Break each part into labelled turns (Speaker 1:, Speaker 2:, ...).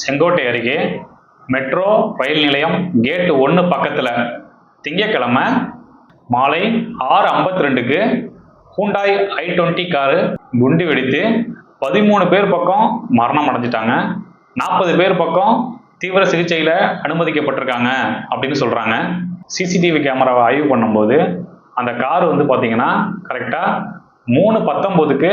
Speaker 1: செங்கோட்டை அருகே metro rail நிலையம் கேட்டு ஒன்று பக்கத்தில். திங்கக்கிழமை மாலை ஆறு ஐம்பத்தி ரெண்டுக்கு ஹூண்டாய் ஐ டுவெண்ட்டி காரு குண்டு வெடித்து பதிமூணு பேர் பக்கம் மரணம் அடைஞ்சிட்டாங்க. நாற்பது பேர் பக்கம் தீவிர சிகிச்சையில் அனுமதிக்கப்பட்டிருக்காங்க அப்படின்னு சொல்கிறாங்க சிசிடிவி கேமராவை ஆய்வு பண்ணும்போது அந்த கார் வந்து பார்த்தீங்கன்னா கரெக்டாக மூணு பத்தொம்போதுக்கு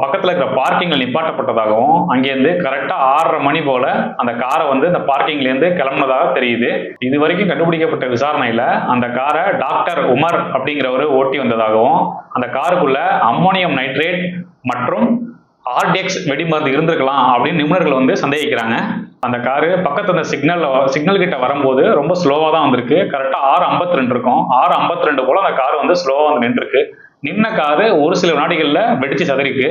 Speaker 1: பக்கத்தில் இருக்கிற பார்க்கிங்கில் நிப்பாட்டப்பட்டதாகவும் அங்கேருந்து கரெக்டாக ஆறரை மணி போல் அந்த காரை வந்து இந்த பார்க்கிங்லேருந்து கிளம்புனதாக தெரியுது. இது வரைக்கும் கண்டுபிடிக்கப்பட்ட விசாரணையில் அந்த காரை டாக்டர் உமர் அப்படிங்கிறவர் ஓட்டி வந்ததாகவும் அந்த காருக்குள்ள அம்மோனியம் நைட்ரேட் மற்றும் ஆர்டிஎக்ஸ் வெடிமருந்து இருந்திருக்கலாம் அப்படின்னு நிபுணர்கள் வந்து சந்தேகிக்கிறாங்க. அந்த காரு பக்கத்து அந்த சிக்னல் சிக்னல் கிட்ட வரும்போது ரொம்ப ஸ்லோவாக தான் வந்திருக்கு. கரெக்டாக ஆறு ஐம்பத்தி ரெண்டு இருக்கும். ஆறு ஐம்பத்தி ரெண்டு போல் அந்த கார் வந்து ஸ்லோவாக வந்து நின்றுருக்கு. நின்ன காரு ஒரு சில வினாடிகளில் வெடிச்சு சதறிக்கு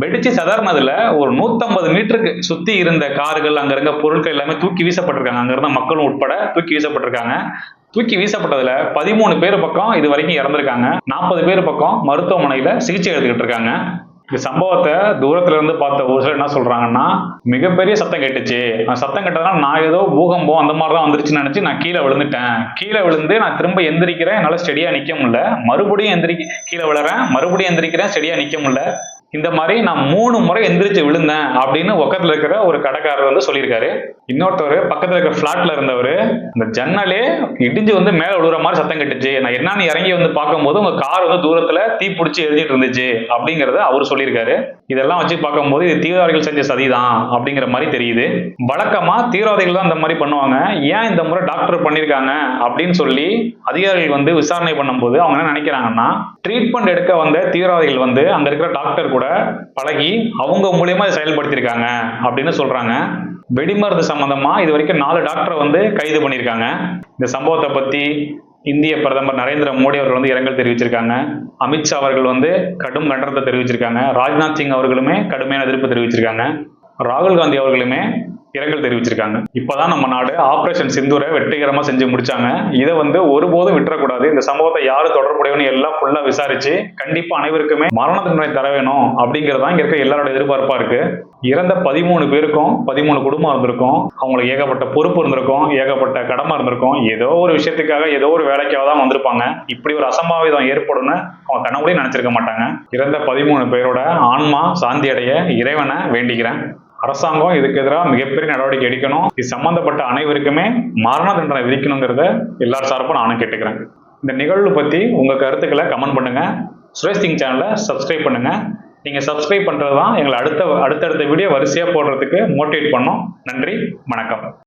Speaker 1: வெடிச்சு சதறினதுல ஒரு நூத்தம்பது மீட்டருக்கு சுத்தி இருந்த கார்கள் அங்க இருந்த பொருட்கள் எல்லாமே தூக்கி வீசப்பட்டிருக்காங்க. அங்க இருந்த மக்களும் உட்பட தூக்கி வீசப்பட்டிருக்காங்க. தூக்கி வீசப்பட்டதுல பதிமூணு பேர் பக்கம் இது வரைக்கும் இறந்திருக்காங்க. நாற்பது பேர் பக்கம் மருத்துவமனையில சிகிச்சை எடுத்துக்கிட்டு இருக்காங்க. இந்த சம்பவத்தை தூரத்துல இருந்து பார்த்த ஒரு சிலர் என்ன சொல்றாங்கன்னா மிகப்பெரிய சத்தம் கேட்டுச்சு. அந்த சத்தம் கேட்டதுனால நான் ஏதோ பூகம்பம் அந்த மாதிரி தான் வந்துருச்சுன்னு நினைச்சு நான் கீழே விழுந்துட்டேன். கீழே விழுந்து நான் திரும்ப எந்திரிக்கிறேன். என்னால் ஸ்டெடியா நிக்க முடியல. மறுபடியும் எந்திரி கீழே விழுறேன். மறுபடியும் எந்திரிக்கிறேன். ஸ்டெடியா நிக்க முடியல. இந்த மாதிரி நான் மூணு முறை எந்திரிச்சு விழுந்தேன் அப்படின்னு பக்கத்துல இருக்கிற ஒரு கடைக்காரர் வந்து சொல்லியிருக்காரு. இன்னொருத்தவர் பக்கத்துல இருக்கிற பிளாட்ல இருந்தவர் இந்த ஜன்னலே இடிஞ்சு வந்து மேல விழுற மாதிரி சத்தம் கட்டுச்சு. நான் என்னன்னு இறங்கி வந்து பார்க்கும்போது உங்க கார் வந்து தூரத்துல தீ பிடிச்சி எரிஞ்சிட்டு இருந்துச்சு அப்படிங்கறத அவர் சொல்லியிருக்காரு. இதெல்லாம் வச்சு பார்க்கும்போது இது தீவிரவாதிகள் செஞ்ச சதிதான் அப்படிங்கிற மாதிரி தெரியுது. வழக்கமா தீவிரவாதிகள் தான் இந்த மாதிரி பண்ணுவாங்க. ஏன் இந்த முறை டாக்டர் பண்ணியிருக்காங்க அப்படின்னு சொல்லி அதிகாரிகள் வந்து விசாரணை பண்ணும்போது அவங்க என்ன நினைக்கிறாங்கன்னா ட்ரீட்மெண்ட் எடுக்க வந்த தீவிரவாதிகள் வந்து அங்க இருக்கிற டாக்டர் கூட பழகி அவங்க மூலியமா இதை செயல்படுத்தியிருக்காங்க அப்படின்னு சொல்றாங்க. வெடிமருந்து சம்பந்தமா இது வரைக்கும் நாலு டாக்டரை வந்து கைது பண்ணியிருக்காங்க. இந்த சம்பவத்தை பத்தி இந்திய பிரதமர் நரேந்திர மோடி அவர்கள் வந்து இரங்கல் தெரிவிச்சிருக்காங்க. அமித்ஷா அவர்கள் வந்து கடும் கண்டனத்தை தெரிவிச்சிருக்காங்க. ராஜ்நாத் சிங் அவர்களுமே கடுமையான எதிர்ப்பு தெரிவிச்சிருக்காங்க. ராகுல் காந்தி அவர்களுமே இரங்கல் தெரிவிச்சிருக்காங்க. இப்பதான் நம்ம நாடு ஆபரேஷன் சிந்தூரை வெற்றிகரமா செஞ்சு முடிச்சாங்க. இதை வந்து ஒருபோதும் விட்டுறக்கூடாது. இந்த சம்பவத்தை யாரு தொடர்புடையவனு எல்லாம் ஃபுல்லா விசாரிச்சு கண்டிப்பா அனைவருக்குமே மரண தண்டனை தர வேணும் அப்படிங்கறதா இங்க இருக்க எல்லாரோட எதிர்பார்ப்பா இருக்கு. இறந்த பதிமூணு பேருக்கும் பதிமூணு குடும்பம் இருந்திருக்கும். அவங்களுக்கு ஏகப்பட்ட பொறுப்பு இருந்திருக்கும். ஏகப்பட்ட கடமை இருந்திருக்கும். ஏதோ ஒரு விஷயத்துக்காக ஏதோ ஒரு வேலைக்காக தான் வந்திருப்பாங்க. இப்படி ஒரு அசம்பாவிதம் ஏற்படும்னு அவங்க கனவுலையும் நினைச்சிருக்க மாட்டாங்க. இறந்த பதிமூணு பேரோட ஆன்மா சாந்தி அடைய இறைவனை வேண்டிக்கிறேன். அரசாங்கம் இதுக்கு எதிராக மிகப்பெரிய நடவடிக்கை எடுக்கணும். இது சம்பந்தப்பட்ட அனைவருக்குமே மரண தண்டனை விதிக்கணுங்கிறத எல்லார் சார்பும் நானும் கேட்டுக்கிறேன். இந்த நிகழ்வு பற்றி உங்கள் கருத்துக்களை கமெண்ட் பண்ணுங்கள் சுரேஷ் சிங் சேனலை சப்ஸ்கிரைப் பண்ணுங்கள் நீங்கள் சப்ஸ்கிரைப் பண்ணுறது தான் எங்களை அடுத்த அடுத்தடுத்த வீடியோ வரிசையாக போடுறதுக்கு மோட்டிவேட் பண்ணும். நன்றி வணக்கம்.